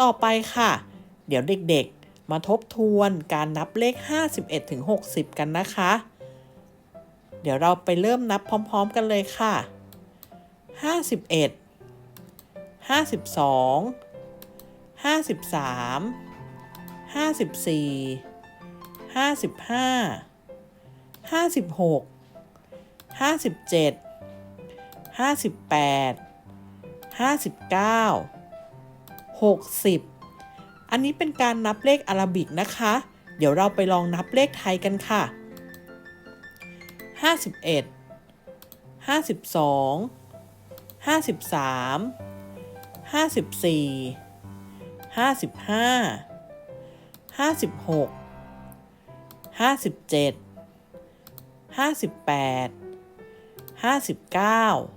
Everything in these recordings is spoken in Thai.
ต่อไปค่ะ เดี๋ยวเด็กๆ มาทบทวนการนับเลข 51ถึง60 กันนะคะ เดี๋ยวเราไปเริ่มนับพร้อม ๆ กันเลยค่ะ 51 52 53 54 55 56 57 58 59 60 อันนี้เป็นการนับเลขอารบิกนะคะ เดี๋ยวเราไปลองนับเลขไทยกันค่ะ 51 52 53 54 55 56 57 58 59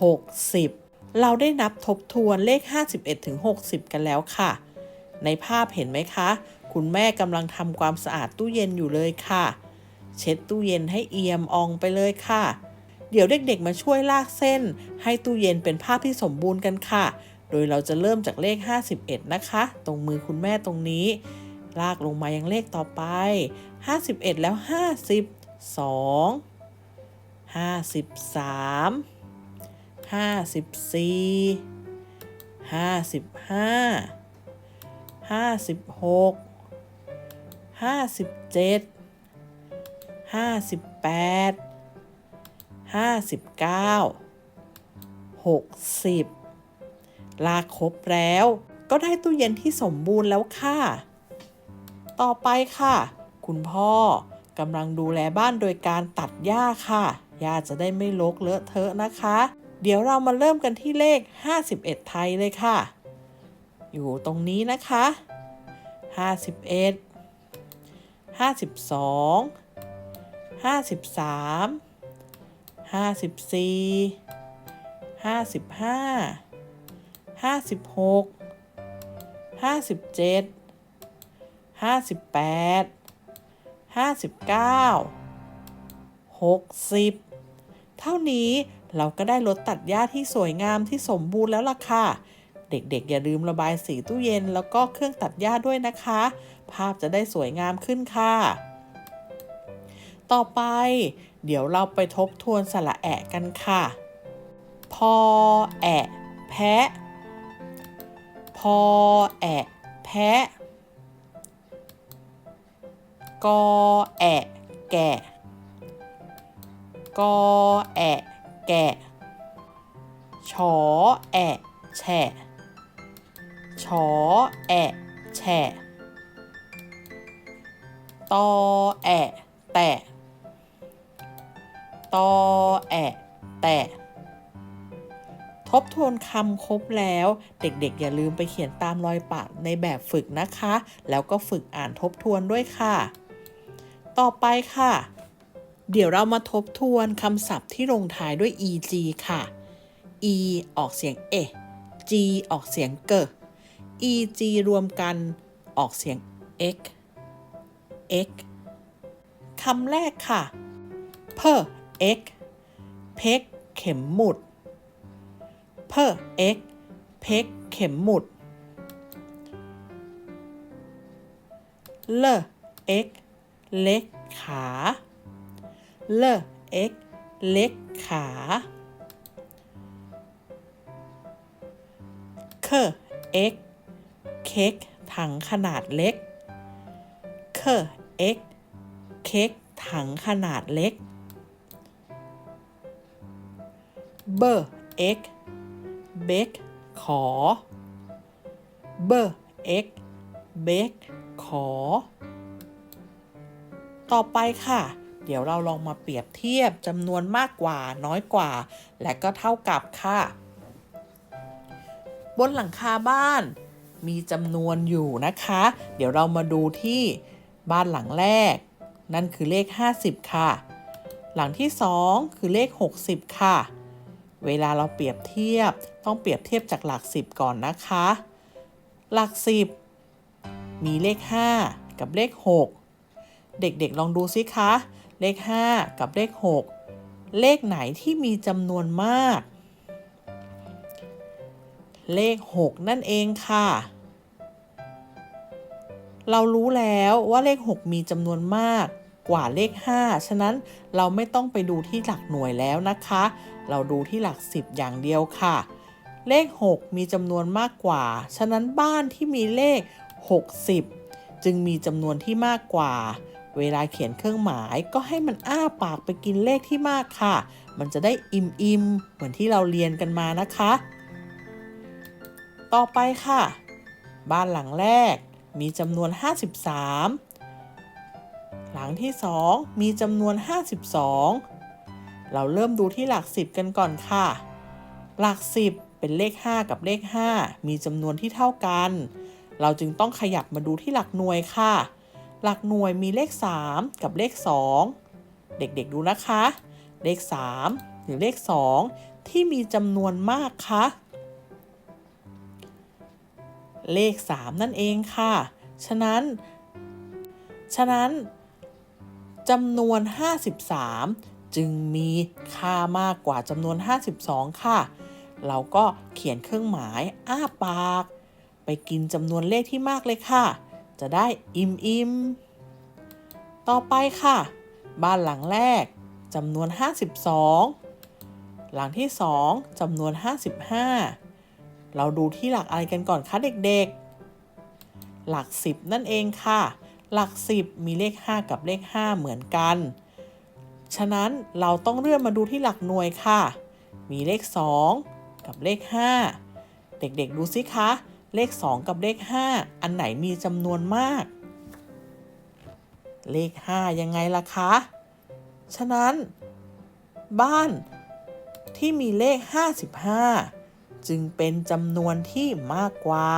60 เราได้นับทบทวนเลข 51ถึงกันแล้วค่ะ ในภาพเห็นไหมคะ คุณแม่กำลังทำความสะอาดตู้เย็นอยู่เลยค่ะ เช็ดตู้เย็นให้เอี่ยมอองไปเลยค่ะ เดี๋ยวเด็กๆมาช่วยลากเส้น ให้ตู้เย็นเป็นภาพที่สมบูรณ์กันค่ะ โดยเราจะเริ่มจากเลข 51 นะคะ ตรงมือคุณแม่ตรงนี้ ลากลงมายังเลขต่อไป 51 แล้ว52 53 54 55 56 57 58 59 60ลากครบแล้ว ก็ได้ตู้เย็นที่สมบูรณ์แล้วค่ะ ต่อไปค่ะ คุณพ่อกำลังดูแลบ้านโดยการตัดหญ้าค่ะหญ้าจะได้ไม่รกเลอะเทอะนะคะ เดี๋ยวเรามาเริ่มกันที่เลข 51 ไทยเลยค่ะ อยู่ตรงนี้นะคะ 51 52 53 54 55 56 57 58 59 60 เท่านี้ เราก็ได้รถตัดหญ้าที่สวยงามที่สมบูรณ์แล้วล่ะค่ะ เด็กๆ อย่าลืมระบายสีตู้เย็นแล้วก็เครื่องตัดหญ้าด้วยนะคะ ภาพจะได้สวยงามขึ้นค่ะ ต่อไป เดี๋ยวเราไปทบทวนสระแอะกันค่ะ พอแอะแพะ พอแอะแพะ กอแอะแกะ กอแอะ แกะชอแอะแฉะชอแอะแฉะตอแอะแตะตอแอะแตะทบทวนคำครบแล้ว เด็กๆ อย่าลืมไปเขียนตามรอยปากในแบบฝึกนะคะ แล้วก็ฝึกอ่านทบทวนด้วยค่ะ ต่อไปค่ะ เดี๋ยวเรามาทบทวนคำศัพท์ที่ลงท้ายด้วย eg ค่ะ e ออกเสียงเอ g ออกเสียงเก eg รวมกันออกเสียง x x คำแรกค่ะเพอ x เพกเข็มหมุดเพอ x เพกเข็มหมุดเล x เล็กขา เล x เล็กขาเค x เค้กถังขนาดเล็กเค x เค้กถังขนาดเล็กเบอร์ x เบกขอเบอร์ x เบกขอ ต่อไปค่ะ เดี๋ยวเราลองมาเปรียบเทียบจำนวนมากกว่าน้อยกว่า และก็เท่ากับค่ะ บนหลังคาบ้าน มีจำนวนอยู่นะคะ เดี๋ยวเรามาดูที่บ้านหลังแรก นั่นคือเลข 50 ค่ะ หลังที่ 2 คือเลข 60 ค่ะ เวลาเราเปรียบเทียบต้องเปรียบเทียบจากหลัก 10 ก่อนนะคะ หลัก 10 มีเลข 5 กับเลข 6 เด็กๆ ลองดูสิคะ เลข 5 กับเลข 6 เลขไหนที่มีจำนวนมาก เลข 6 นั่นเองค่ะ เรารู้แล้วว่าเลข 6 มีจำนวนมากกว่าเลข 5 ฉะนั้นเราไม่ต้องไปดูที่หลักหน่วยแล้วนะคะ เราดูที่หลัก 10 อย่างเดียวค่ะ เลข 6 มีจำนวนมากกว่า ฉะนั้นบ้านที่มีเลข 60 จึงมีจำนวนที่มากกว่า เวลาเขียนเครื่องหมายก็ให้มันอ้าปากไปกินเลขที่มากค่ะ มันจะได้อิ่มอิมๆ เหมือนที่เราเรียนกันมานะคะ ต่อไปค่ะ บ้านหลังแรกมีจำนวน 53 หลังที่ 2 มีจำนวน 52 เราเริ่มดูที่หลัก 10 กันก่อนค่ะ หลัก 10 เป็นเลข 5 กับเลข 5 มีจำนวนที่เท่ากัน เราจึงต้องขยับมาดูที่หลักหน่วยค่ะ หลักหน่วยมีเลข 3 กับเลข 2 เด็กๆดูนะคะ เลข 3 หรือเลข 2 ที่มีจำนวนมากคะเลข 3 นั่นเองค่ะ ฉะนั้น ฉะนั้นจำนวน 53 จึงมีค่ามากกว่าจำนวน 52 ค่ะ เราก็เขียนเครื่องหมาย อ้าปาก ไปกินจำนวนเลขที่มากเลยค่ะ จะได้อิ่มอิมต่อไปค่ะ บ้านหลังแรกจำนวน 52 หลังที่ 2จำนวน 55 เราดูที่หลักอะไรกันก่อนคะเด็กๆ หลัก 10 นั่นเองค่ะ หลัก 10 มีเลข 5 กับเลข 5 เหมือนกัน ฉะนั้นเราต้องเลื่อนมาดูที่หลักหน่วยค่ะ มีเลข 2 กับเลข 5 เด็กๆดูสิคะ เลข 2 กับเลข 5 อันไหนมีจำนวนมาก เลข 5 ยังไงล่ะคะ ฉะนั้น บ้านที่มีเลข 55 จึงเป็นจำนวนที่มากกว่า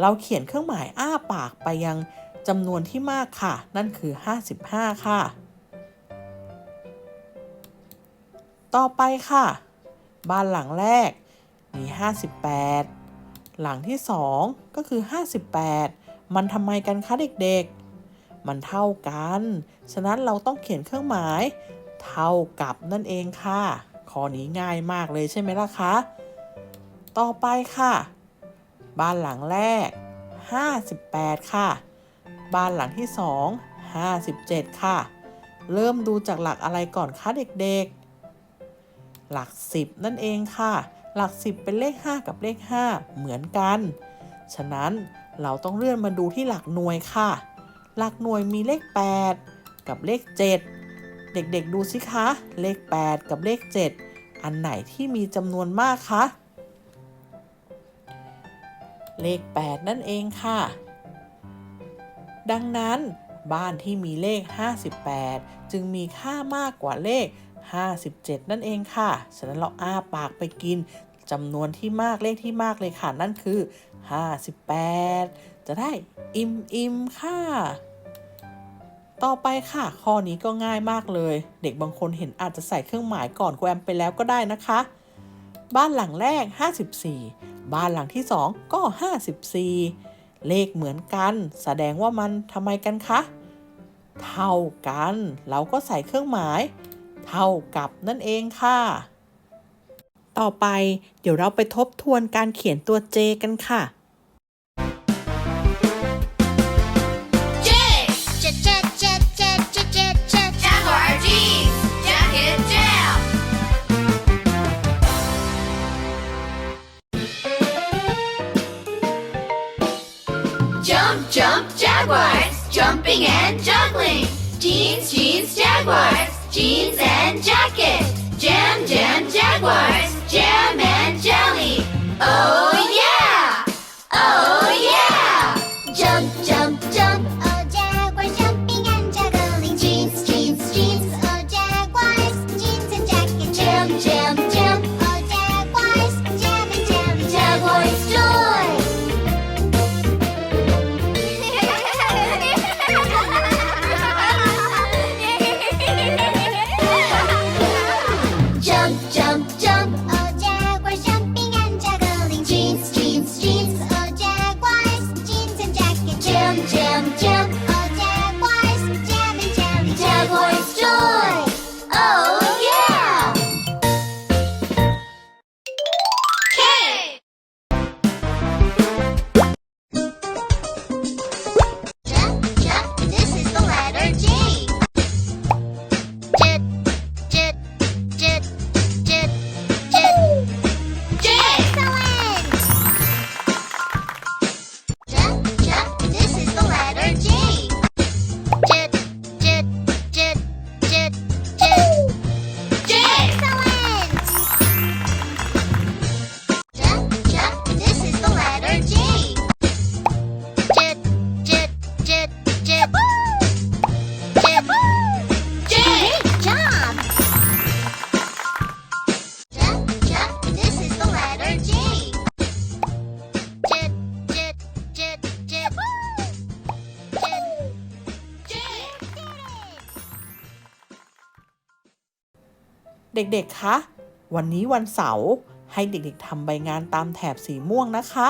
เราเขียนเครื่องหมายอ้าปากไปยังจำนวนที่มากค่ะ นั่นคือ 55 ค่ะ ต่อไปค่ะ บ้านหลังแรกมี 58 หลังที่ 2 ก็คือ 58 มันทำไมกันคะเด็กๆ มันเท่ากัน ฉะนั้นเราต้องเขียนเครื่องหมาย เท่ากับนั่นเองค่ะ ข้อนี้ง่ายมากเลยใช่ไหมล่ะคะ ต่อไปค่ะ บ้านหลังแรก 58 ค่ะ บ้านหลังที่ 2 57 ค่ะ เริ่มดูจากหลักอะไรก่อนคะเด็กๆ หลัก 10 นั่นเองค่ะ หลัก 10 เป็นเลข 5 กับเลข 5 เหมือนกัน ฉะนั้นเราต้องเลื่อนมาดูที่หลักหน่วยค่ะ หลักหน่วยมีเลข 8 กับเลข 7 เด็กๆดูสิคะ เลข 8 กับเลข 7 อันไหนที่มีจำนวนมากคะ เลข 8 นั่นเองค่ะ ดังนั้นบ้านที่มีเลข 58 จึงมีค่ามากกว่าเลข 57 นั่นเองค่ะ ฉะนั้นเราอ้าปากไปกิน จำนวนที่มากเลขที่มากเลยค่ะ นั่นคือ 58 จะได้อิ่มอิมค่ะ ต่อไปค่ะ ข้อนี้ก็ง่ายมากเลย เด็กบางคนเห็นอาจจะใส่เครื่องหมายก่อนแกวมไปแล้วก็ได้นะคะ บ้านหลังแรก 54 บ้านหลังที่ 2 ก็ 54 เลขเหมือนกัน แสดงว่ามันทำไมกันคะเท่ากัน เราก็ใส่เครื่องหมาย เท่ากับนั่นเองค่ะ ต่อไป เดี๋ยวเราไปทบทวนการเขียนตัว J กันค่ะ J J J J J J J J Jaguar jeans, jacket jam. Jump, jump, jaguars, jumping and juggling. Jeans, jeans, jaguars, jeans and jacket. Jam, jam, jaguars, jam and jelly. Oh yeah! Oh yeah! Jump jump jump เด็กๆ คะ วันนี้วันเสาร์ให้เด็กๆทำใบงานตามแถบสีม่วงนะคะ